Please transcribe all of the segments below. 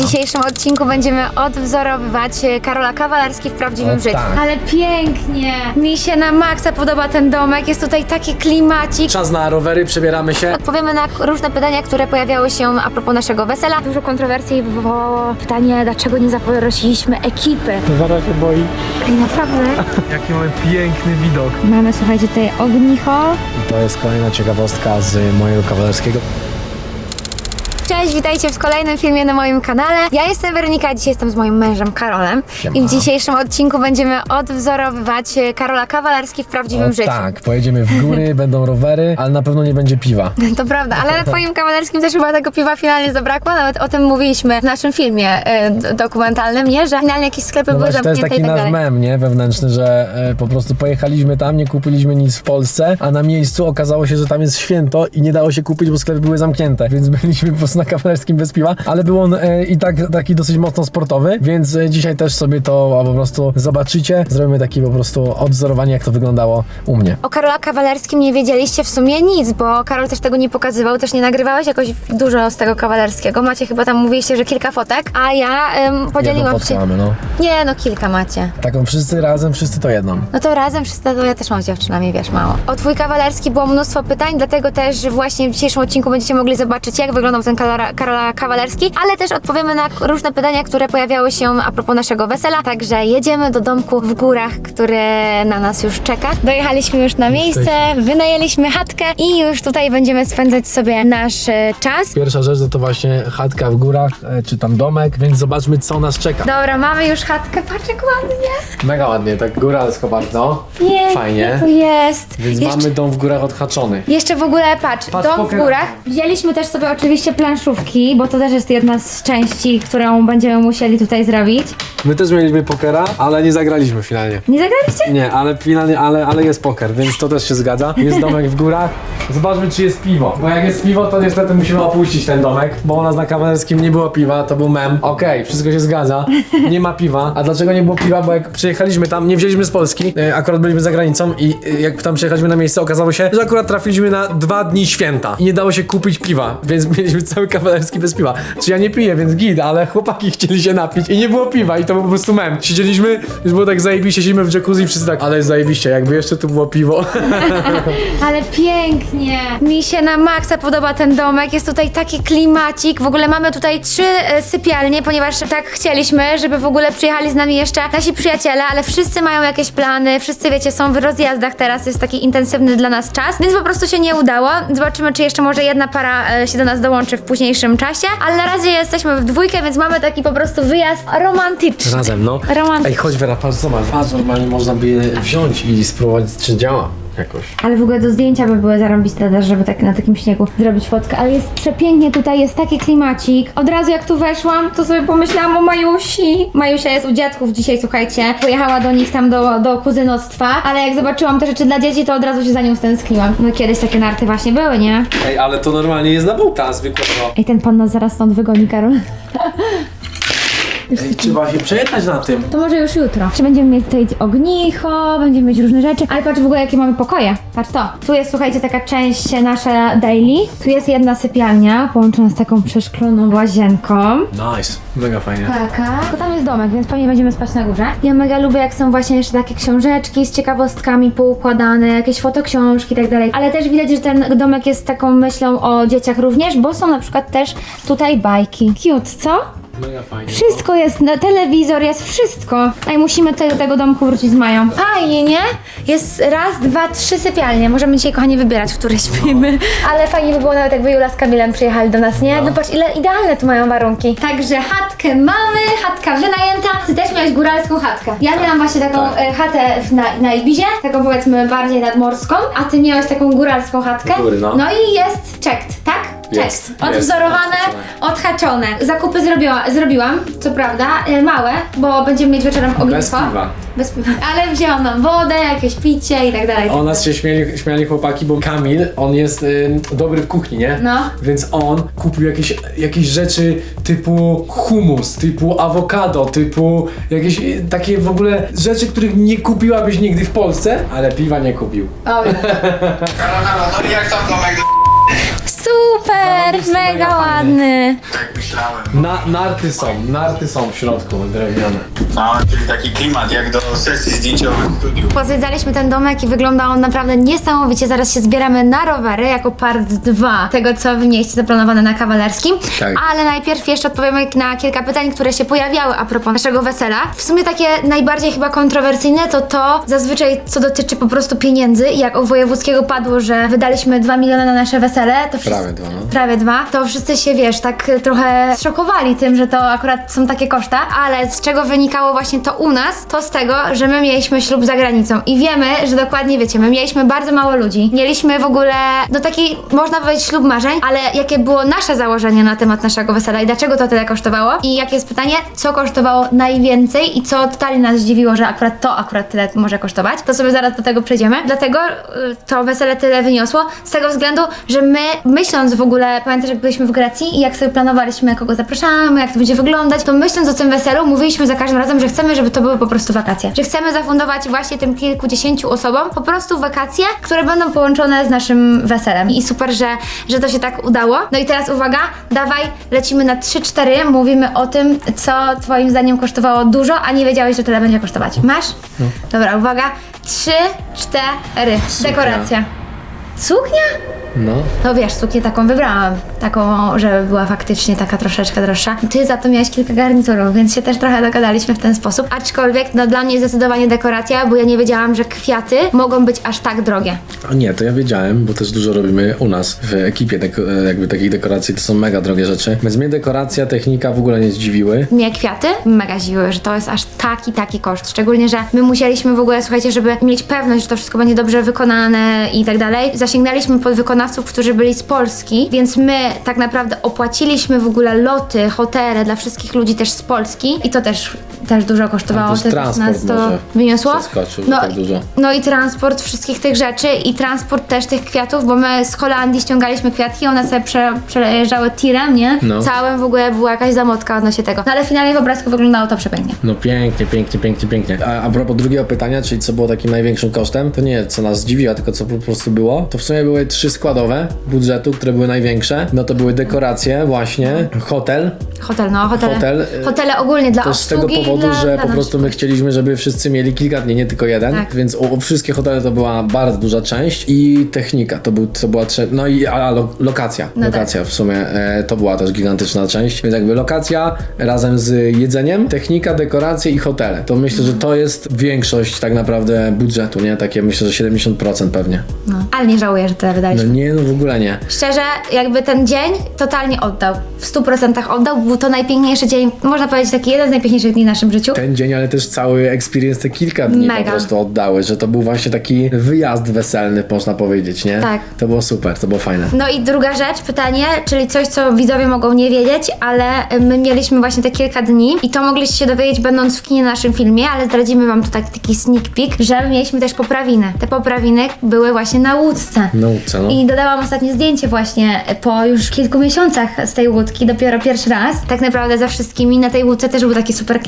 dzisiejszym odcinku będziemy odwzorowywać e, Karola Kawalerski w prawdziwym O, życiu. tak. Ale pięknie! Mi się na maksa podoba ten domek, jest tutaj taki klimacik. Czas na rowery, przebieramy się. Odpowiemy na różne pytania, które pojawiały się a propos naszego wesela. Dużo kontrowersji wywołało pytanie, dlaczego nie zaprosiliśmy ekipy. Zara się boi. I naprawdę Jaki mamy piękny widok. mamy, słuchajcie, tutaj ognicho. To jest kolejna ciekawostka z mojego kawalerskiego. Cześć, witajcie w kolejnym filmie na moim kanale. Ja jestem Weronika, dzisiaj jestem z moim mężem Karolem. Siema. I w dzisiejszym odcinku będziemy odwzorowywać e, Karola Kawalerski w prawdziwym O, życiu. tak, pojedziemy w góry, będą rowery, ale na pewno nie będzie piwa. To prawda, ale na twoim kawalerskim też chyba tego piwa finalnie zabrakło. Nawet o tym mówiliśmy w naszym filmie d- dokumentalnym, nie? Że finalnie jakieś sklepy No były właśnie, to jest zamknięte taki i tak nasz mem, nie? Wewnętrzny, że e, po prostu pojechaliśmy tam, nie kupiliśmy nic w Polsce, a na miejscu okazało się, że tam jest święto i nie dało się kupić, bo sklepy były zamknięte, więc byliśmy po prostu na kawalerskim bez piwa, ale był on e, i tak taki dosyć mocno sportowy, więc e, dzisiaj też sobie to po prostu zobaczycie. Zrobimy taki po prostu odwzorowanie, jak to wyglądało u mnie. O Karola Kawalerskim nie wiedzieliście w sumie nic, bo Karol też tego nie pokazywał, też nie nagrywałeś jakoś dużo z tego kawalerskiego. Macie chyba tam mówiliście, że kilka fotek, a ja em, Jedną podzieliłam fotkę się. mamy, no. Nie, no kilka macie. Taką wszyscy razem, wszyscy to jedną. No to razem wszyscy, to ja też mam z dziewczynami, wiesz, mało. O twój kawalerski było mnóstwo pytań, dlatego też właśnie w dzisiejszym odcinku będziecie mogli zobaczyć, jak wyglądał ten Karola, Karola Kawalerski, ale też odpowiemy na różne pytania, które pojawiały się a propos naszego wesela. Także jedziemy do domku w górach, który na nas już czeka. Dojechaliśmy już na miejsce, wynajęliśmy chatkę i już tutaj będziemy spędzać sobie nasz e, czas. Pierwsza rzecz to, to właśnie chatka w górach, e, czy tam domek, więc zobaczmy, co nas czeka. Dobra, mamy już chatkę, patrz jak ładnie. Mega ładnie, tak góralsko bardzo. Pięknie Fajnie. tu jest. Więc Jeszcze- mamy dom w górach odhaczony. Jeszcze w ogóle patrz, Patrz, dom w górach. Wzięliśmy też sobie oczywiście planszówki, bo to też jest jedna z części, którą będziemy musieli tutaj zrobić. My też mieliśmy pokera, ale nie zagraliśmy finalnie. Nie zagraliście? Nie, ale finalnie, ale, ale jest poker, więc to też się zgadza. Jest domek w górach. Zobaczmy, czy jest piwo. Bo jak jest piwo, to niestety musimy opuścić ten domek, bo u nas na kawalerskim nie było piwa, to był mem. Okej, wszystko się zgadza. Nie ma piwa. A dlaczego nie było piwa? Bo jak przyjechaliśmy tam, nie wzięliśmy z Polski, e, akurat byliśmy za granicą i e, jak tam przyjechaliśmy na miejsce, okazało się, że akurat trafiliśmy na dwa dni święta i nie dało się kupić piwa, więc mieliśmy cały kawalerski bez piwa. Czy ja nie piję, więc git, ale chłopaki chcieli się napić i nie było piwa i to po prostu mem. Siedzieliśmy, już było tak zajebiście, siedzimy w jacuzzi i wszyscy tak, ale zajebiście, jakby jeszcze tu było piwo. Ale pięknie. Mi się na maksa podoba ten domek. Jest tutaj taki klimacik. W ogóle mamy tutaj trzy e, sypialnie, ponieważ tak chcieliśmy, żeby w ogóle przyjechali z nami jeszcze nasi przyjaciele, ale wszyscy mają jakieś plany. Wszyscy, wiecie, są w rozjazdach teraz. Jest taki intensywny dla nas czas, więc po prostu się nie udało. Zobaczymy, czy jeszcze może jedna para e, się do nas dołączy w późniejszym czasie, ale na razie jesteśmy w dwójkę, więc mamy taki po prostu wyjazd romantyczny. Razem, no. Romantyczny. Ej, chodź Wera, patrz, zobacz. Patrz, normalnie można by je wziąć i spróbować, czy działa jakoś. Ale w ogóle do zdjęcia by były zarąbiste też, żeby tak na takim śniegu zrobić fotkę. Ale jest przepięknie tutaj, jest taki klimacik. Od razu jak tu weszłam, to sobie pomyślałam o Majusi. Majusia jest u dziadków dzisiaj, słuchajcie. Pojechała do nich tam do, do kuzynostwa, ale jak zobaczyłam te rzeczy dla dzieci, to od razu się za nią stęskniłam. No kiedyś takie narty właśnie były, nie? Ej, ale to normalnie jest na bułka zwykłego. Ej, ten pan nas zaraz stąd wygoni, Karol. Ej, trzeba się przejechać na tym. To może już jutro. Jeszcze będziemy mieć tutaj ognicho, będziemy mieć różne rzeczy. Ale patrz w ogóle, jakie mamy pokoje. Patrz to. Tu jest, słuchajcie, taka część nasza daily. Tu jest jedna sypialnia, połączona z taką przeszkloną łazienką. Nice, mega fajnie. Taka. To tam jest domek, więc pewnie będziemy spać na górze. Ja mega lubię, jak są właśnie jeszcze takie książeczki z ciekawostkami poukładane, jakieś fotoksiążki i tak dalej. Ale też widać, że ten domek jest taką myślą o dzieciach również, bo są na przykład też tutaj bajki. Cute, co? Mega fajnie. Wszystko jest, na telewizor jest, wszystko. Ej, musimy tutaj do tego domku wrócić z Mają. Fajnie, nie? Jest raz, dwa, trzy sypialnie. Możemy dzisiaj, kochani, wybierać, w której śpimy. Ale fajnie by było nawet, jakby Jula z Kamilem przyjechali do nas, nie? No, patrz, ile idealne tu mają warunki. Także chatkę mamy, chatka wynajęta. Ty też miałeś góralską chatkę. Ja miałam właśnie taką Tak. e, chatę w- na, na Ibizie, taką powiedzmy bardziej nadmorską, a ty miałeś taką góralską chatkę. U góry, no. no i jest checked, tak? Jest, Checked. jest. Odwzorowane, odhaczone. Zakupy zrobiła, zrobiłam, co prawda, e, małe, bo będziemy mieć wieczorem ognisko. Bez piwa. Bez piwa. Ale wzięłam nam wodę, jakieś picie i tak dalej. O nas się śmiali, śmiali chłopaki, bo Kamil, on jest ym, dobry w kuchni, nie? No. Więc on kupił jakieś, jakieś rzeczy typu humus, typu awokado, typu jakieś y, takie w ogóle rzeczy, których nie kupiłabyś nigdy w Polsce, ale piwa nie kupił. O, Halo, halo, no i jak tam domek? super! mega ładny. Tak myślałem. Na, narty są, narty są w środku drewniane. No, czyli taki klimat jak do sesji zdjęciowej w studiu. Pozwiedzaliśmy ten domek i wygląda on naprawdę niesamowicie. Zaraz się zbieramy na rowery jako part 2 tego, co wy mieliście zaplanowane na kawalerskim. Tak. Ale najpierw jeszcze odpowiemy na kilka pytań, które się pojawiały a propos naszego wesela. W sumie takie najbardziej chyba kontrowersyjne to to zazwyczaj, co dotyczy po prostu pieniędzy. Jak u wojewódzkiego padło, że wydaliśmy 2 miliony na nasze wesele, to wszyscy, Prawie dwa, no. prawie dwa, to wszyscy się, wiesz, tak trochę zszokowali tym, że to akurat są takie koszta, ale z czego wynikało właśnie to u nas, to z tego, że my mieliśmy ślub za granicą i wiemy, że dokładnie wiecie, my mieliśmy bardzo mało ludzi, mieliśmy w ogóle, no taki, można powiedzieć ślub marzeń, ale jakie było nasze założenie na temat naszego wesela i dlaczego to tyle kosztowało? I jakie jest pytanie, co kosztowało najwięcej i co totalnie nas zdziwiło, że akurat to akurat tyle może kosztować, to sobie zaraz do tego przejdziemy, dlatego y, to wesele tyle wyniosło, z tego względu, że my myśląc w ogóle, pamiętasz jak byliśmy w Grecji i jak sobie planowaliśmy, kogo zapraszamy, jak to będzie wyglądać, to myśląc o tym weselu, mówiliśmy za każdym razem, że chcemy, żeby to były po prostu wakacje. Że chcemy zafundować właśnie tym kilkudziesięciu osobom po prostu wakacje, które będą połączone z naszym weselem. I super, że, że to się tak udało. No i teraz uwaga, dawaj, lecimy na 3-4, mówimy o tym, co twoim zdaniem kosztowało dużo, a nie wiedziałeś, że tyle będzie kosztować. Masz? Dobra, uwaga. 3, 4. Dekoracja. Suknia? No. No wiesz, suknię taką wybrałam. Taką, żeby była faktycznie taka troszeczkę droższa. Ty za to miałeś kilka garniturów, więc się też trochę dogadaliśmy w ten sposób. Aczkolwiek, no dla mnie zdecydowanie dekoracja, bo ja nie wiedziałam, że kwiaty mogą być aż tak drogie. A nie, to ja wiedziałem, bo też dużo robimy u nas w ekipie deko- jakby takich dekoracji, to są mega drogie rzeczy. Więc mnie dekoracja, technika w ogóle nie zdziwiły. Mnie kwiaty mega zdziwiły, że to jest aż taki, taki koszt. Szczególnie, że my musieliśmy w ogóle, słuchajcie, żeby mieć pewność, że to wszystko będzie dobrze wykonane i tak dalej. Zasięgnęliśmy pod wykonawców, którzy byli z Polski, więc my tak naprawdę opłaciliśmy w ogóle loty, hotele dla wszystkich ludzi też z Polski i to też, też dużo kosztowało. Też transport nas to wyniosło. że tak dużo. No i transport wszystkich tych rzeczy i transport też tych kwiatów, bo my z Holandii ściągaliśmy kwiatki, one sobie prze, przejeżdżały tirem, nie? No. Całym w ogóle była jakaś zamotka odnośnie tego. No ale finalnie w obrazku wyglądało to przepięknie. No pięknie, pięknie, pięknie, pięknie. A, a propos drugiego pytania, czyli co było takim największym kosztem, to nie co nas zdziwiło, tylko co po prostu było. To w sumie były trzy składowe budżetu, które były największe. No to były dekoracje właśnie, hotel. Hotel, no. Hotel, y, Hotele ogólnie dla obsługi powodu, dla, że dla po prostu my chcieliśmy, żeby wszyscy mieli kilka dni, nie tylko jeden. Tak. Więc o, o wszystkie hotele to była bardzo duża część i technika to, był, to była trze- No i a, lo, lokacja. No lokacja w sumie e, to była też gigantyczna część. Więc jakby lokacja razem z jedzeniem, technika, dekoracje i hotele. To myślę, że to jest większość tak naprawdę budżetu, nie? Takie myślę, że 70% pewnie. No. Ale nie żałuję, że tyle No wydaliśmy. nie, no w ogóle nie. Szczerze, jakby ten dzień totalnie oddał. W 100% oddał. Był to najpiękniejszy dzień, można powiedzieć taki jeden z najpiękniejszych dni w naszym życiu. Ten dzień, ale też cały experience te kilka dni Mega. po prostu oddały, że to był właśnie taki wyjazd weselny, można powiedzieć, nie? Tak. To było super, to było fajne. No i druga rzecz, pytanie, czyli coś, co widzowie mogą nie wiedzieć, ale my mieliśmy właśnie te kilka dni i to mogliście się dowiedzieć będąc w kinie na naszym filmie, ale zdradzimy wam tu taki, taki sneak peek, że mieliśmy też poprawiny. Te poprawiny były właśnie na łódce. Nauce, no. I dodałam ostatnie zdjęcie właśnie po już kilku miesiącach z tej łódki, dopiero pierwszy raz. Tak naprawdę za wszystkimi na tej łódce też był taki super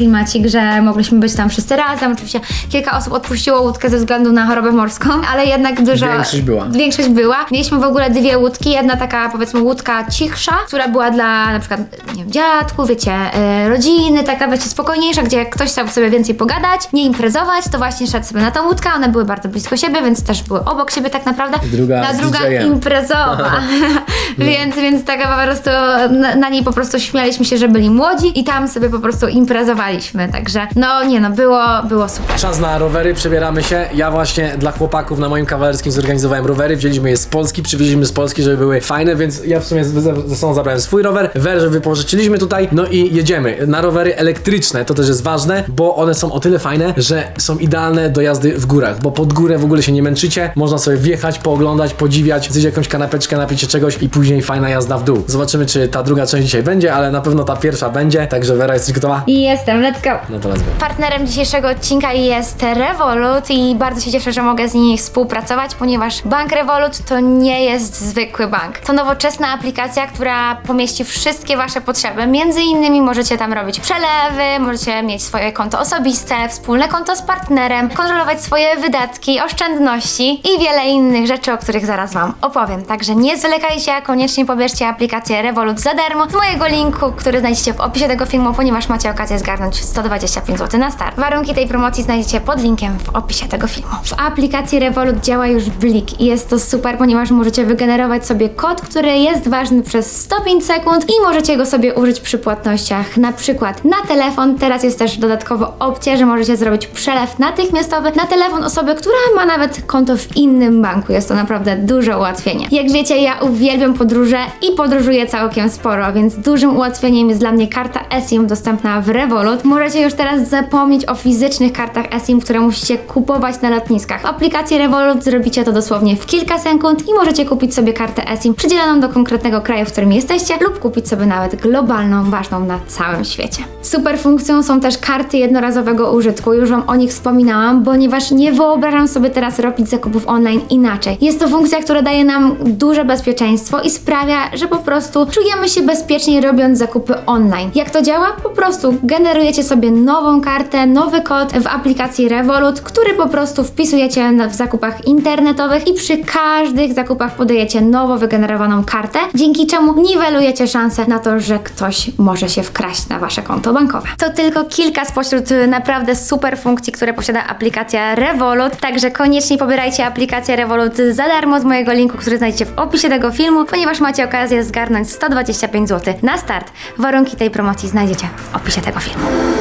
że mogliśmy być tam wszyscy razem. Oczywiście kilka osób odpuściło łódkę ze względu na chorobę morską, ale jednak dużo... Większość była. Większość była. Mieliśmy w ogóle dwie łódki. Jedna taka powiedzmy łódka cichsza, która była dla na przykład, nie wiem, dziadków, wiecie, e, rodziny, taka wiecie, spokojniejsza, gdzie jak ktoś chciał sobie więcej pogadać, nie imprezować, to właśnie szedł sobie na tą łódkę. One były bardzo blisko siebie, więc też były obok siebie tak naprawdę. Druga z druga imprezowa. więc, więc taka po prostu na, na niej po prostu śmialiśmy się, że byli młodzi i tam sobie po prostu imprezowaliśmy. Także no nie no, było, było super. Czas na rowery, przebieramy się. Ja właśnie dla chłopaków na moim kawalerskim zorganizowałem rowery, wzięliśmy je z Polski, przywieźliśmy z Polski, żeby były fajne, więc ja w sumie ze ze sobą zabrałem swój rower, werże wypożyczyliśmy tutaj, no i jedziemy. Na rowery elektryczne, to też jest ważne, bo one są o tyle fajne, że są idealne do jazdy w górach, bo pod górę w ogóle się nie męczycie, można sobie wjechać, pooglądać, podziwiać, zjeść jakąś kanapeczkę, napić się czegoś i później fajna jazda w dół. Zobaczymy, czy ta druga część dzisiaj będzie, ale na pewno ta pierwsza będzie, także Wera, jesteś gotowa? I jestem, let's Let's go! No to let's go. Partnerem dzisiejszego odcinka jest Revolut i bardzo się cieszę, że mogę z nimi współpracować, ponieważ bank Revolut to nie jest zwykły bank. To nowoczesna aplikacja, która pomieści wszystkie Wasze potrzeby. Między innymi możecie tam robić przelewy, możecie mieć swoje konto osobiste, wspólne konto z partnerem, kontrolować swoje wydatki, oszczędności i wiele innych rzeczy, o których zaraz Wam opowiem. Także nie zwlekajcie, a koniecznie pobierzcie aplikację Revolut za darmo z mojego linku, który znajdziecie w opisie tego filmu, ponieważ macie okazję zgarnąć 125 zł na start. Warunki tej promocji znajdziecie pod linkiem w opisie tego filmu. W aplikacji Revolut działa już blik i jest to super, ponieważ możecie wygenerować sobie kod, który jest ważny przez 105 sekund i możecie go sobie użyć przy płatnościach, na przykład na telefon. Teraz jest też dodatkowo opcja, że możecie zrobić przelew natychmiastowy na telefon osoby, która ma nawet konto w innym banku. Jest to naprawdę duże ułatwienie. Jak wiecie, ja uwielbiam podróże i podróżuję całkiem sporo, więc dużym ułatwieniem jest dla mnie karta eSIM dostępna w Revolut. Możecie już teraz zapomnieć o fizycznych kartach eSIM, które musicie kupować na lotniskach. W aplikacji Revolut zrobicie to dosłownie w kilka sekund i możecie kupić sobie kartę eSIM przydzieloną do konkretnego kraju, w którym jesteście lub kupić sobie nawet globalną, ważną na całym świecie. Super funkcją są też karty jednorazowego użytku. Już Wam o nich wspominałam, ponieważ nie wyobrażam sobie teraz robić zakupów online inaczej. Jest to funkcja, która daje nam duże bezpieczeństwo i sprawia, że po prostu czujemy się bezpiecznie robiąc zakupy online. Jak to działa? Po prostu generujecie sobie nową kartę, nowy kod w aplikacji Revolut, który po prostu wpisujecie w zakupach internetowych i przy każdych zakupach podajecie nowo wygenerowaną kartę, dzięki czemu niwelujecie szanse na to, że ktoś może się wkraść na wasze konto bankowe. To tylko kilka spośród y, naprawdę super funkcji, które posiada aplikacja Revolut, także koniecznie pobierajcie aplikację Revolut za darmo z mojego linku, który znajdziecie w opisie tego filmu, ponieważ macie okazję zgarnąć 125 zł na start. Warunki tej promocji znajdziecie w opisie tego filmu.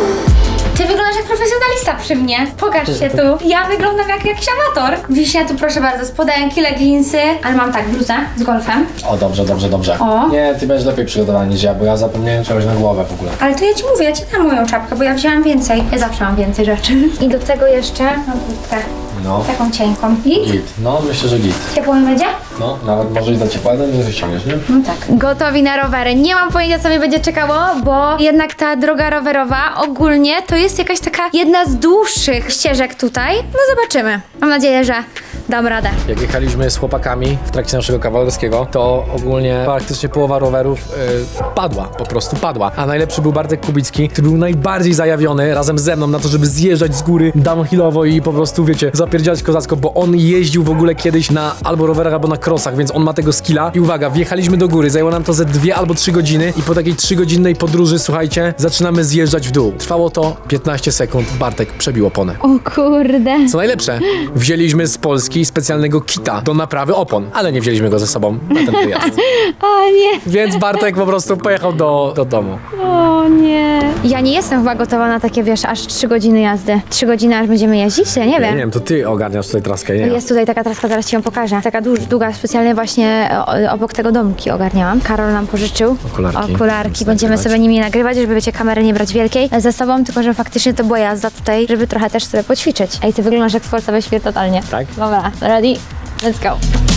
Ty wyglądasz jak profesjonalista przy mnie. Pokaż się tu. Ja wyglądam jak jakiś amator. Wiśnie tu proszę bardzo, spodenki, leginsy, ale mam tak bluzę z golfem. O, dobrze, dobrze, dobrze. O. Nie, ty będziesz lepiej przygotowany niż ja, bo ja zapomniałem czegoś na głowę w ogóle. Ale to ja ci mówię, ja ci dam moją czapkę, bo ja wzięłam więcej. Ja zawsze mam więcej rzeczy. I do tego jeszcze mam kurtkę No. taką cienką. I Git. No, myślę, że git. ciepło mi będzie? No, nawet może i za ciepło, ale nie ściągniesz, nie? No tak. Gotowi na rowery. Nie mam pojęcia, co mnie będzie czekało, bo jednak ta droga rowerowa ogólnie to jest jakaś taka jedna z dłuższych ścieżek tutaj. No zobaczymy. Mam nadzieję, że dam radę. Jak jechaliśmy z chłopakami w trakcie naszego kawalerskiego, to ogólnie praktycznie połowa rowerów y, padła, po prostu padła. A najlepszy był Bartek Kubicki, który był najbardziej zajawiony razem ze mną na to, żeby zjeżdżać z góry downhillowo i po prostu, wiecie, zapierdziać kozacko, bo on jeździł w ogóle kiedyś na albo rowerach, albo na crossach, więc on ma tego skilla. I uwaga, wjechaliśmy do góry, zajęło nam to ze dwie albo trzy godziny i po takiej trzygodzinnej podróży, słuchajcie, zaczynamy zjeżdżać w dół. Trwało to 15 sekund, Bartek przebił oponę. O kurde. Co najlepsze, wzięliśmy z Polski specjalnego kita do naprawy opon, ale nie wzięliśmy go ze sobą na ten wyjazd. O nie. Więc Bartek po prostu pojechał do, do domu. O nie. Ja nie jestem chyba gotowa na takie, wiesz, aż 3 godziny jazdy. 3 godziny aż będziemy jeździć? Ja nie Ja wiem. nie wiem, to ty ogarniasz tutaj traskę, nie? ja. Jest tutaj taka traska, zaraz ci ją pokażę. Taka duż, długa, specjalnie właśnie o, obok tego domki ogarniałam. Karol nam pożyczył Okularki. Będziemy nagrywać. sobie nimi nagrywać, żeby wiecie, kamery nie brać wielkiej ze sobą, tylko że faktycznie to była jazda tutaj, żeby trochę też sobie poćwiczyć. Ej, ty wyglądasz jak sportowy świat totalnie. Tak? Dobra, ready? Let's go.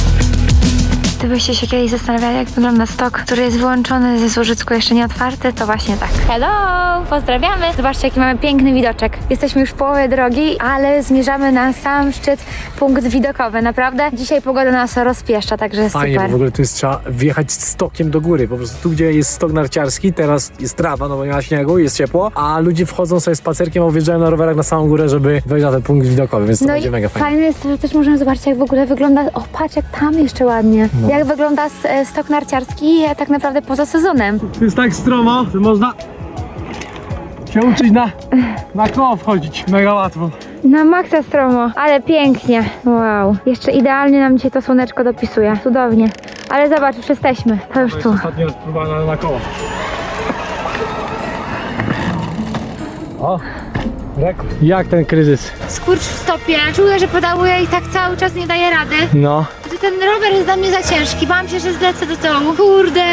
Gdybyście się kiedyś zastanawiali, jak wygląda stok, który jest wyłączony ze Służycku jeszcze nie otwarty, to właśnie tak. Hello! Pozdrawiamy! Zobaczcie, jaki mamy piękny widoczek. Jesteśmy już w połowie drogi, ale zmierzamy na sam szczyt, punkt widokowy. Naprawdę dzisiaj pogoda nas rozpieszcza, także Fajnie, bo super. w ogóle tu jest trzeba wjechać stokiem do góry. Po prostu tu, gdzie jest stok narciarski, teraz jest trawa, no bo nie ma śniegu, jest ciepło, a ludzie wchodzą sobie spacerkiem, a wjeżdżają na rowerach na samą górę, żeby wejść na ten punkt widokowy, więc to No będzie i mega fajnie. fajne jest to, że też możemy zobaczyć, jak w ogóle wygląda. O, patrz, jak tam jeszcze ładnie. No. Jak wygląda e, stok narciarski e, tak naprawdę poza sezonem. Jest tak stromo, że można się uczyć na, na koło wchodzić. Mega łatwo. Na maksa stromo, ale pięknie. Wow. Jeszcze idealnie nam dzisiaj to słoneczko dopisuje. Cudownie. Ale zobacz, już jesteśmy. To już tu. Ostatnio raz próbowałem na, na koło. O, rekord. Jak ten kryzys? Skurcz w stopie. Czuję, że pedałuję i tak cały czas nie daję rady. No, Ten rower jest dla mnie za ciężki. Bałam się, że zlecę do dołu. Kurde.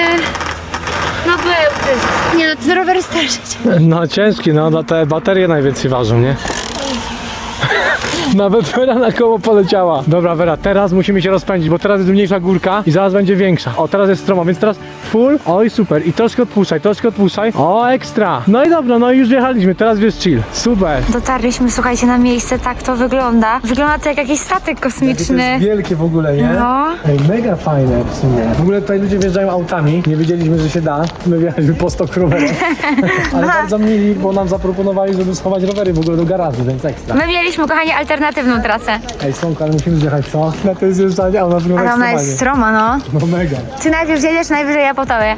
No był kryzys. Nie no, ten rower jest też no ciężki, no, no te baterie najwięcej ważą, nie? Nawet Wera na koło poleciała. Dobra, Wera, teraz musimy się rozpędzić, bo teraz jest mniejsza górka i zaraz będzie większa. O, teraz jest stroma, więc teraz full. Oj, super. I troszkę odpuszczaj, troszkę odpuszczaj. O, ekstra. No i dobra, no i już wjechaliśmy, teraz jest chill. Super. Dotarliśmy, słuchajcie, na miejsce, tak to wygląda. Wygląda to jak jakiś statek kosmiczny. wielkie w ogóle, nie? No. Ej, mega fajne w sumie. W ogóle tutaj ludzie wjeżdżają autami. Nie wiedzieliśmy, że się da. My wjechaliśmy po 100 rowerów. Ale bardzo mili, bo nam zaproponowali, żeby schować rowery w ogóle do garażu, więc ekstra. My mieliśmy, kochani, alternatywną trasę. Ej, Słonka, ale musimy zjechać, co? Na to jest zjeżdżanie, a ona wygląda Ale ona jest stroma, no. No mega. Ty najpierw jedziesz, najwyżej ja po tobie.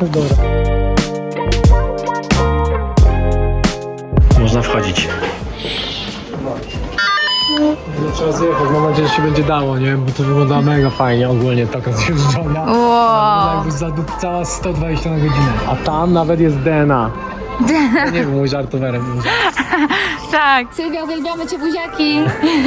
Dobra. Można wchodzić. No, trzeba zjechać, mam nadzieję, że się będzie dało, nie? Bo to wygląda mega fajnie ogólnie, taka zjeżdżania. Wow. Jakby zadupcała 120 na godzinę. A tam nawet jest DNA. To nie był mój żartowerem. Tak. Sylwia, uwielbiamy cię buziaki.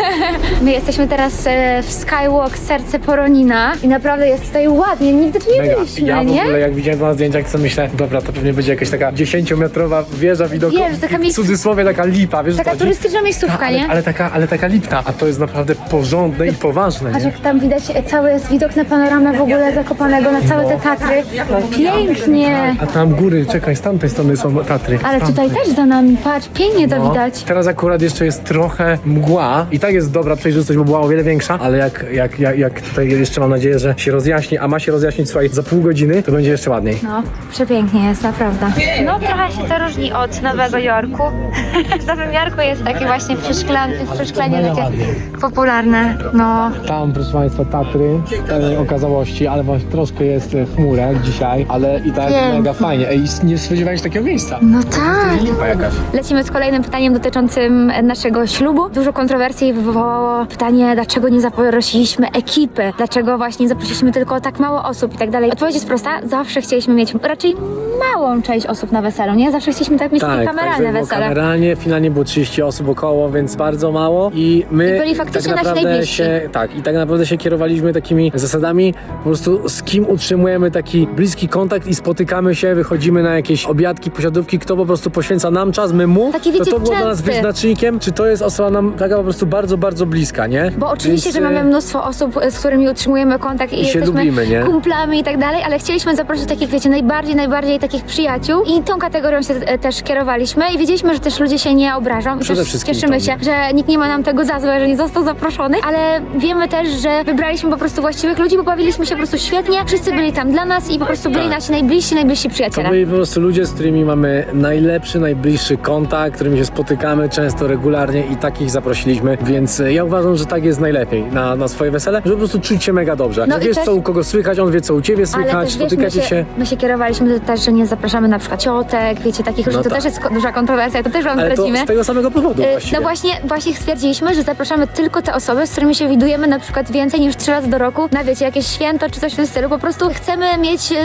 My jesteśmy teraz e, w Skywalk Serce Poronina i naprawdę jest tutaj ładnie. Nigdy tu nie Mega. byliśmy, Ja w nie? ogóle jak widziałem to na zdjęciach, to myślę, dobra, to pewnie będzie jakaś taka 10-metrowa wieża widokowa. Wiesz, taka w miejsc- cudzysłowie taka lipa, wiesz o co Taka chodzi? turystyczna miejscówka, ale, nie? ale, taka, ale taka lipna, a to jest naprawdę porządne i poważne, Patrz nie? jak tam widać e, cały jest widok na panoramę w ogóle Zakopanego, na całe te Tatry. Pięknie. A tam góry, czekaj, z tamtej strony są Ale tutaj też za nami, patrz, pięknie to No. widać. Teraz akurat jeszcze jest trochę mgła i tak jest dobra przejrzystość, bo była o wiele większa, ale jak, jak, jak, jak tutaj jeszcze mam nadzieję, że się rozjaśni, a ma się rozjaśnić, słuchaj, za pół godziny, to będzie jeszcze ładniej. No, przepięknie jest, naprawdę. No trochę się to różni od Nowego Jorku. w Nowym Jorku jest takie właśnie przeszklane, przeszklenie Mega takie popularne. No, Tam, proszę Państwa, Tatry, okazałości, ale właśnie troszkę jest e, chmurek dzisiaj, ale i tak Pięknie. mega fajnie. Ej, nie spodziewałem się takiego miejsca. No tak. Lipa jakaś. Lecimy z kolejnym pytaniem dotyczącym naszego ślubu. Dużo kontrowersji wywołało pytanie, dlaczego nie zaprosiliśmy ekipy, dlaczego właśnie zaprosiliśmy tylko tak mało osób i tak dalej. Odpowiedź jest prosta, zawsze chcieliśmy mieć raczej małą część osób na weselu, nie? Zawsze chcieliśmy tak mieć takie kameralne było wesele. Kameralnie, finalnie było 30 osób około, więc bardzo mało i my I byli faktycznie tak nasi naprawdę najbliżsi. się, tak, i tak naprawdę się kierowaliśmy takimi zasadami, po prostu z kim utrzymujemy taki bliski kontakt i spotykamy się, wychodzimy na jakieś obiadki, posiadówki, kto po prostu poświęca nam czas, my mu, Taki, to wiecie, to było dla nas wyznacznikiem, czy to jest osoba nam taka po prostu bardzo, bardzo bliska, nie? Bo oczywiście, Więc, że mamy e, mnóstwo osób, z którymi utrzymujemy kontakt i, się jesteśmy lubimy, nie? kumplami i tak dalej, ale chcieliśmy zaprosić takich, wiecie, najbardziej, najbardziej takich przyjaciół i tą kategorią się e, też kierowaliśmy i wiedzieliśmy, że też ludzie się nie obrażą i Przede też wszystkim cieszymy to, się, że nikt nie ma nam tego za złe, że nie został zaproszony, ale wiemy też, że wybraliśmy po prostu właściwych ludzi, bo bawiliśmy się po prostu świetnie, wszyscy byli tam dla nas i po prostu byli Tak. nasi najbliżsi, najbliżsi To przyjaciele. byli po prostu ludzie, z którymi mamy najlepszy, najbliższy kontakt, którymi się spotykamy często, regularnie i takich zaprosiliśmy, więc e, ja uważam, że tak jest najlepiej na, na swoje wesele, żeby po prostu czuć się mega dobrze. No i wiesz też- co u kogo słychać, on wie co u ciebie Ale słychać, też wiesz, my spotykacie się, się. my się kierowaliśmy też, że nie zapraszamy na przykład ciotek, wiecie, takich ludzi, No to tak. też jest ko- duża kontrowersja, to też wam Ale to zdradzimy. z tego samego powodu Y, właściwie. No właśnie, właśnie stwierdziliśmy, że zapraszamy tylko te osoby, z którymi się widujemy na przykład więcej niż trzy razy do roku, na wiecie, jakieś święto czy coś w tym stylu. Po prostu chcemy mieć y,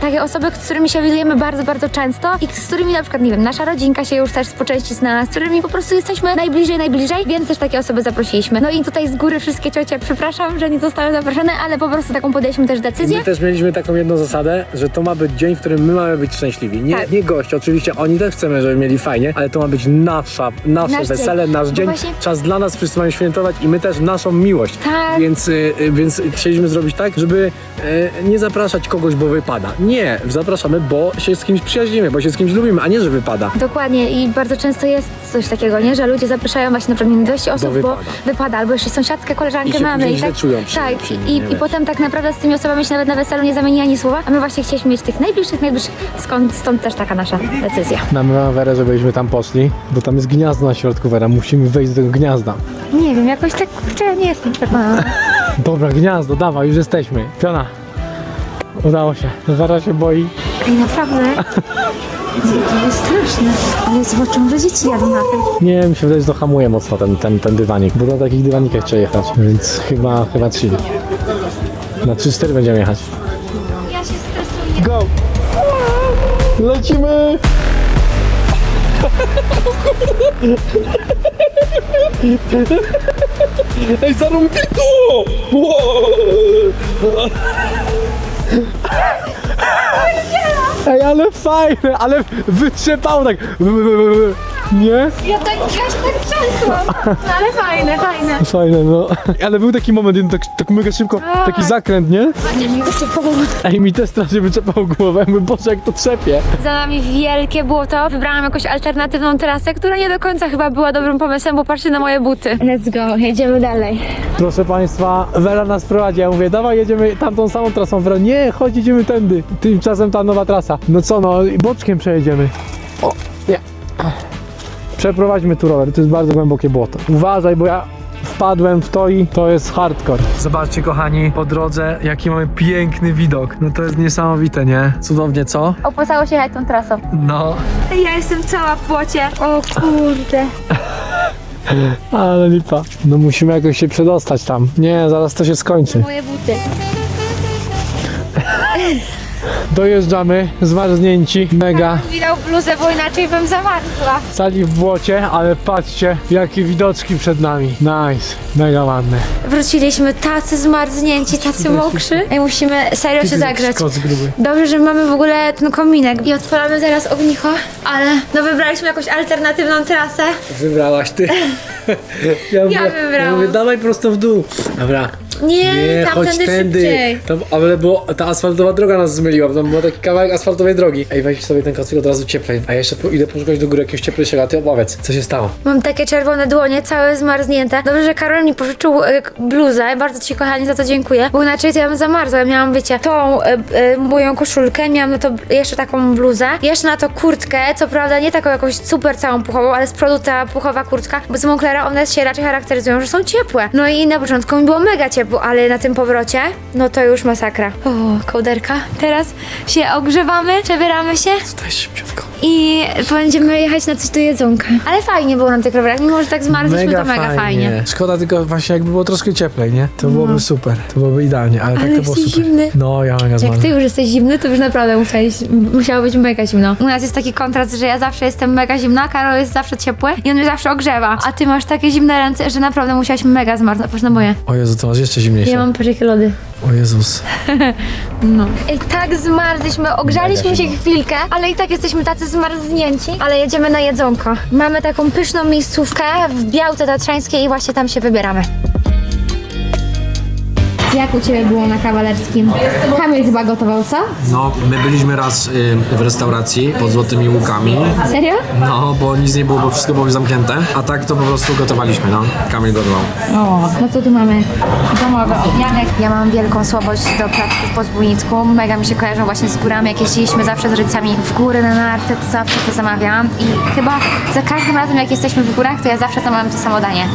takie osoby, z którymi się widujemy bardzo, bardzo często i z którymi na przykład, nie wiem, nasza rodzinka się już też po części zna, z którymi po prostu jesteśmy najbliżej, najbliżej, więc też takie osoby zaprosiliśmy. No i tutaj z góry wszystkie ciocie, przepraszam, że nie zostały zaproszone, ale po prostu taką podjęliśmy też decyzję. My też mieliśmy taką jedną zasadę, że to ma być dzień, w którym my mamy być szczęśliwi. Nie, Tak. nie goście, oczywiście oni też chcemy, żeby mieli fajnie, ale to ma być nasza, nasze Nasz dzień. wesele, nasz Bo dzień, właśnie- czas dla nas, wszyscy mamy świętować i my też naszą miłość. Tak. Więc, y, y, więc chcieliśmy zrobić tak, żeby y, nie zapraszać kogoś, bo wypada. Nie, zapraszamy, bo się z kimś przyjaźnimy, bo się z kimś lubimy, a nie, że wypada. Dokładnie i bardzo często jest coś takiego, nie? Że ludzie zapraszają właśnie na przykład nie wiem, 200 osób, bo wypada. wypada, albo jeszcze sąsiadkę, koleżankę I się mamy później i źle tak. czują przy- tak, przy i, nim, nie i wiesz. potem tak naprawdę z tymi osobami się nawet na weselu nie zamieni ani słowa, a my właśnie chcieliśmy mieć tych najbliższych, najbliższych, skąd, stąd też taka nasza decyzja. Nam Werę, żebyśmy tam poszli, bo tam jest gniazdo na środku, Wera, musimy wejść do tego gniazda. Nie wiem, jakoś tak, kurczę, nie jestem przekonana. Dobra, gniazdo, dawaj, już jesteśmy. Piona. Udało się. Wera się boi. Ej, naprawdę? To jest straszne, ale zobaczą, że dzieci jadą na tym. Nie, mi się wydaje, że to hamuje mocno ten, ten, ten dywanik, bo na takich dywanikach trzeba jechać, więc chyba, chyba 3. Na 3-4 będziemy jechać. Ja się stresuję. Go! Lecimy! Ej, zarąbie to! Wow! Ej, ale fajne, ale wytrzepało tak. Nie? Ja tak, ja się tak trzęsłam. No ale fajne, fajne. Fajne, no. Ale był taki moment, jeden tak, tak mega szybko, taki zakręt, nie? Fajnie mi wyczepało. Ej, mi też strasznie wyczepało głowę, mówię, Boże, jak to trzepie. Za nami wielkie błoto. Wybrałam jakąś alternatywną trasę, która nie do końca chyba była dobrym pomysłem, bo patrzcie na moje buty. Let's go, jedziemy dalej. Proszę Państwa, Wera nas prowadzi, ja mówię, dawaj, jedziemy tamtą samą trasą. Wera, nie, chodź, idziemy tędy. Tymczasem ta nowa trasa. No co, no, i boczkiem przejedziemy. O, nie. Przeprowadźmy tu rower, to jest bardzo głębokie błoto. Uważaj, bo ja wpadłem w to i to jest hardcore. Zobaczcie, kochani, po drodze, jaki mamy piękny widok. No to jest niesamowite, nie? Cudownie, co? Opłacało się jechać tą trasą. No, Ja jestem cała w błocie. O kurde. ale lipa. No musimy jakoś się przedostać tam. Nie, zaraz to się skończy. Moje buty. Dojeżdżamy, zmarznięci, mega. Widał bluzę, bo inaczej bym zamarzła. Sali w błocie, ale patrzcie, jakie widoczki przed nami. Nice, mega ładne. Wróciliśmy tacy zmarznięci, tacy mokrzy. I musimy serio się zagrzać. Koc gruby. Dobrze, że mamy w ogóle ten kominek i odpalamy teraz ognicho, ale no wybraliśmy jakąś alternatywną trasę. Wybrałaś ty. Ja, Ja wybrałam. Ja mówię, dawaj prosto w dół. Dobra. Nie, Nie, chodź tędy. szybciej. Tam, ale bo ta asfaltowa droga nas zmyliła, bo tam był taki kawałek asfaltowej drogi. Ej, weź sobie ten kocek od razu cieplej. A ja jeszcze po, idę poszukać do góry jakiegoś cieplejszego, a ty opowiedz, co się stało? Mam takie czerwone dłonie, całe zmarznięte. Dobrze, że Karol mi pożyczył e, bluzę. Bardzo ci kochani za to dziękuję. Bo inaczej to ja bym zamarzła. Ja miałam, wiecie, tą e, e, moją koszulkę, miałam na to jeszcze taką bluzę, jeszcze na to kurtkę, co prawda nie taką jakąś super całą puchową, ale z przodu ta puchowa kurtka, bo z Monclera one się raczej charakteryzują, że są ciepłe. No i na początku mi było mega ciepło, ale na tym powrocie, no to już masakra. O, kołderka. Teraz się ogrzewamy, przebieramy się Daj szybciutko. i będziemy jechać na coś do jedzonka. Ale fajnie było na tych rowerach, mimo że tak zmarzliśmy, to mega fajnie. Szkoda tylko właśnie jakby było troszkę cieplej, nie? To byłoby super, to byłoby idealnie, ale, tak Ale to było jesteś super. zimny. No, ja mega Jak ty już jesteś zimny, to już naprawdę musiałeś, musiało być mega zimno. U nas jest taki kontrast, że ja zawsze jestem mega zimna, Karol jest zawsze ciepły i on mnie zawsze ogrzewa. A ty masz takie zimne ręce, że naprawdę musiałaś mega zmarznąć. Patrz na moje. O Jezu, to masz jeszcze zimniejsze. Ja mam paczki lody. O Jezus. No. Ej, tak zmarzliśmy, ogrzaliśmy się chwilkę, ale i tak jesteśmy tacy zmarznięci. Ale jedziemy na jedzonko. Mamy taką pyszną miejscówkę w Białce Tatrzańskiej i właśnie tam się wybieramy. Jak u Ciebie było na kawalerskim? Kamil chyba gotował, co? No, my byliśmy raz y, w restauracji pod Złotymi Łukami. Serio? No, bo nic nie było, bo wszystko było zamknięte. A tak to po prostu gotowaliśmy, no. Kamil gotował. O, no to tu mamy domowy obiadek. Ja mam wielką słabość do placków po Zbójnicku. Mega mi się kojarzą właśnie z górami. Jak jeździliśmy zawsze z rodzicami w góry na narty, to zawsze to zamawiałam. I chyba za każdym razem, jak jesteśmy w górach, to ja zawsze zamawiam to samo danie.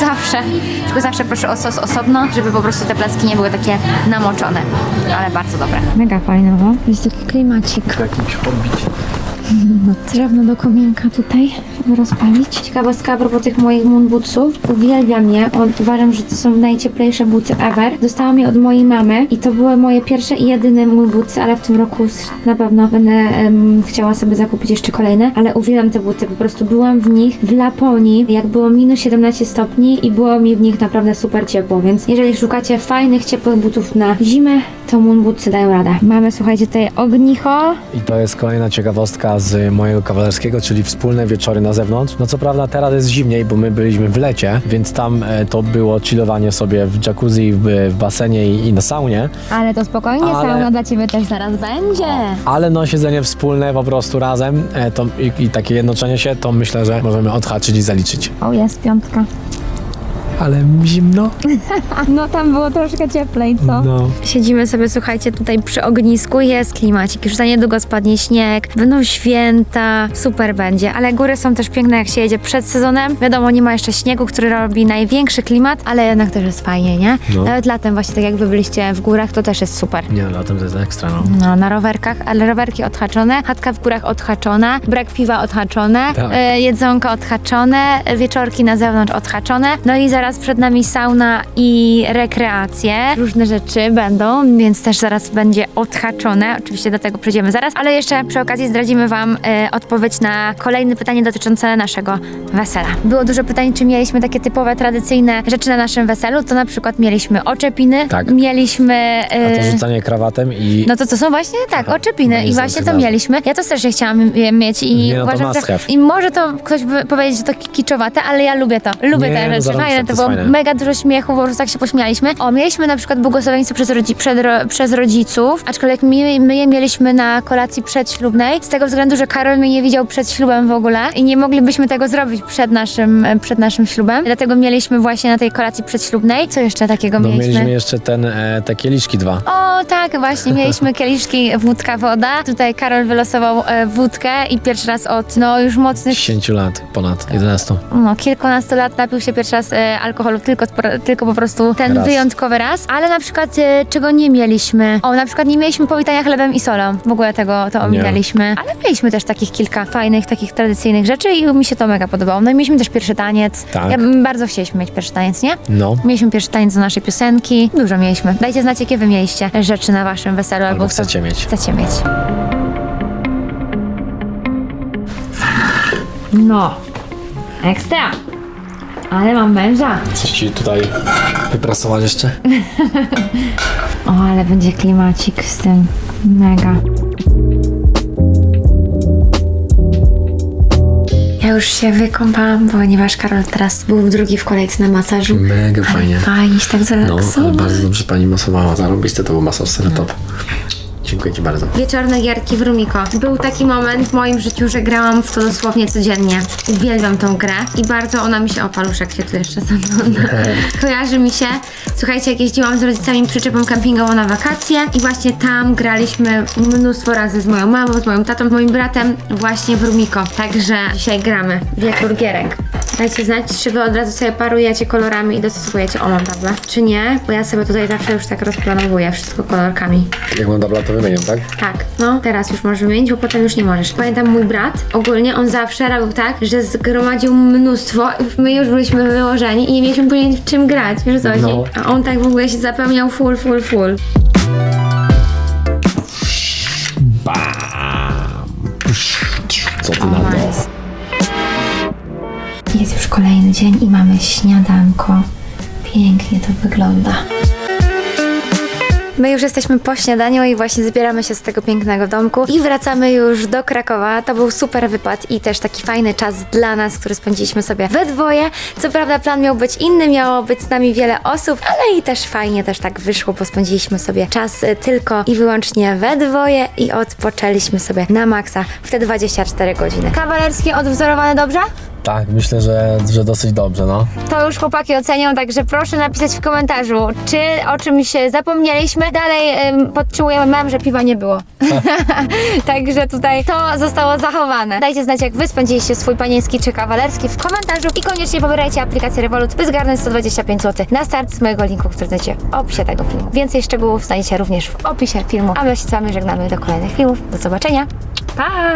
Zawsze. Tylko zawsze proszę o sos osobno, żeby po prostu te placki nie były takie namoczone. Ale bardzo dobre. Mega fajne, no. Jest taki klimacik. Jakimś podbić. No, drewno do kominka tutaj, żeby rozpalić. Ciekawostka a propos tych moich moon bootsów. Uwielbiam je. Uważam, że to są najcieplejsze buty ever. Dostałam je od mojej mamy i to były moje pierwsze i jedyne moon bootsy, ale w tym roku na pewno będę em, chciała sobie zakupić jeszcze kolejne. Ale uwielbiam te buty. Po prostu byłam w nich w Laponii, jak było minus 17 stopni i było mi w nich naprawdę super ciepło. Więc jeżeli szukacie fajnych, ciepłych butów na zimę, to moon bootsy dają radę. Mamy, słuchajcie, tutaj ognicho. I to jest kolejna ciekawostka z mojego kawalerskiego, czyli wspólne wieczory na zewnątrz. No co prawda teraz jest zimniej, bo my byliśmy w lecie, więc tam e, to było chillowanie sobie w jacuzzi, w, w basenie i, i na saunie. Ale to spokojnie, Ale- sauna dla ciebie też zaraz będzie. Ale no siedzenie wspólne po prostu razem e, to, i, i takie jednoczenie się, to myślę, że możemy odhaczyć i zaliczyć. O, jest piątka. Ale zimno? No tam było troszkę cieplej, co? No. Siedzimy sobie, słuchajcie, tutaj przy ognisku, jest klimacik, już za niedługo spadnie śnieg, będą święta, super będzie, ale góry są też piękne, jak się jedzie przed sezonem. Wiadomo, nie ma jeszcze śniegu, który robi największy klimat, ale jednak też jest fajnie, nie? No. Nawet latem właśnie, tak jak wy byliście w górach, to też jest super. Nie, latem to jest ekstra, no. No, na rowerkach, ale rowerki odhaczone, chatka w górach odhaczona, brak piwa odhaczone, Tak. e, jedzonko odhaczone, wieczorki na zewnątrz odhaczone, no i zaraz zaraz przed nami sauna i rekreacje. Różne rzeczy będą, więc też zaraz będzie odhaczone. Oczywiście do tego przejdziemy zaraz, ale jeszcze przy okazji zdradzimy Wam e, odpowiedź na kolejne pytanie dotyczące naszego wesela. Było dużo pytań, czy mieliśmy takie typowe, tradycyjne rzeczy na naszym weselu. To na przykład mieliśmy oczepiny, Tak. mieliśmy... e, A to rzucanie krawatem i... no to to są właśnie, tak, oczepiny no i właśnie to mieliśmy. Ja to też chciałam je mieć i Nie, no to uważam, must że... have. I może to ktoś by powiedzieć, że to kiczowate, ale ja lubię to. Lubię Nie, te no rzeczy. zarąbiste, Fajne, to było fajne. mega dużo śmiechu, po prostu tak się pośmialiśmy. O, mieliśmy na przykład błogosławieństwo przez, rodzi, przed, ro, przez rodziców, aczkolwiek my, my je mieliśmy na kolacji przedślubnej, z tego względu, że Karol mnie nie widział przed ślubem w ogóle i nie moglibyśmy tego zrobić przed naszym, przed naszym ślubem. Dlatego mieliśmy właśnie na tej kolacji przedślubnej. Co jeszcze takiego No mieliśmy? mieliśmy jeszcze ten, e, te kieliszki dwa. O, tak, właśnie, mieliśmy kieliszki wódka, woda. Tutaj Karol wylosował e, wódkę i pierwszy raz od, no, już mocnych, 10 lat, ponad 11. no, kilkunastu lat napił się pierwszy raz e, alkoholu, tylko, tylko po prostu ten Raz. wyjątkowy raz. Ale na przykład, e, czego nie mieliśmy? O, na przykład nie mieliśmy powitania chlebem i solą. W ogóle tego to ominęliśmy. Ale mieliśmy też takich kilka fajnych, takich tradycyjnych rzeczy i mi się to mega podobało. No i mieliśmy też pierwszy taniec. Tak. Ja, bardzo chcieliśmy mieć pierwszy taniec, nie? No. Mieliśmy pierwszy taniec do naszej piosenki. Dużo mieliśmy. Dajcie znać, jakie wy mieliście rzeczy na waszym weselu. Albo, Albo co chcecie mieć. Chcecie mieć. No. Ekstra. Ale mam męża. Coś ci tutaj wyprasować jeszcze? O, ale będzie klimacik z tym. Mega. Ja już się wykąpałam, ponieważ Karol teraz był drugi w kolejce na masażu. Mega fajnie. Fajnie się tak No, zrelaksował. ale bardzo dobrze pani masowała. Zarobiste to był masaż Seletop. Dziękuję ci bardzo. Wieczorne gierki w Rumiko. Był taki moment w moim życiu, że grałam w to dosłownie codziennie. Uwielbiam tą grę i bardzo ona mi się... O, paluszek się tu jeszcze ze mną. Kojarzy mi się. Słuchajcie, jak jeździłam z rodzicami przyczepą kampingową na wakacje i właśnie tam graliśmy mnóstwo razy z moją mamą, z moim tatą, z moim bratem właśnie w Rumiko. Także dzisiaj gramy. Wieczór gierek. Dajcie znać, czy wy od razu sobie parujecie kolorami i dostosowujecie. O, mam tablę. Czy nie? Bo ja sobie tutaj zawsze już tak rozplanowuję wszystko kolorkami. Jak mam dobra, to wymieniam, tak? Tak, no teraz już możesz wymienić, bo potem już nie możesz. Pamiętam mój brat, ogólnie on zawsze robił tak, że zgromadził mnóstwo, my już byliśmy wyłożeni i nie mieliśmy później w czym grać, wiesz o co chodzi? No. A on tak w ogóle się zapełniał full, full, full. Co ty na kolejny dzień i mamy śniadanko. Pięknie to wygląda. My już jesteśmy po śniadaniu i właśnie zbieramy się z tego pięknego domku i wracamy już do Krakowa. To był super wypad i też taki fajny czas dla nas, który spędziliśmy sobie we dwoje. Co prawda plan miał być inny, miało być z nami wiele osób, ale i też fajnie też tak wyszło, bo spędziliśmy sobie czas y, tylko i wyłącznie we dwoje i odpoczęliśmy sobie na maksa w te 24 godziny. Kawalerskie odwzorowane dobrze? Tak, myślę, że, że dosyć dobrze, no. To już chłopaki ocenią, także proszę napisać w komentarzu, czy o czymś zapomnieliśmy. Dalej ym, podtrzymujemy mem, że piwa nie było. także tutaj to zostało zachowane. Dajcie znać, jak wy spędziliście swój panieński czy kawalerski w komentarzu i koniecznie pobierajcie aplikację Revolut, by zgarnąć 125 zł na start z mojego linku, który znajdziecie w opisie tego filmu. Więcej szczegółów znajdziecie również w opisie filmu, a my się z wami żegnamy do kolejnych filmów. Do zobaczenia. Pa!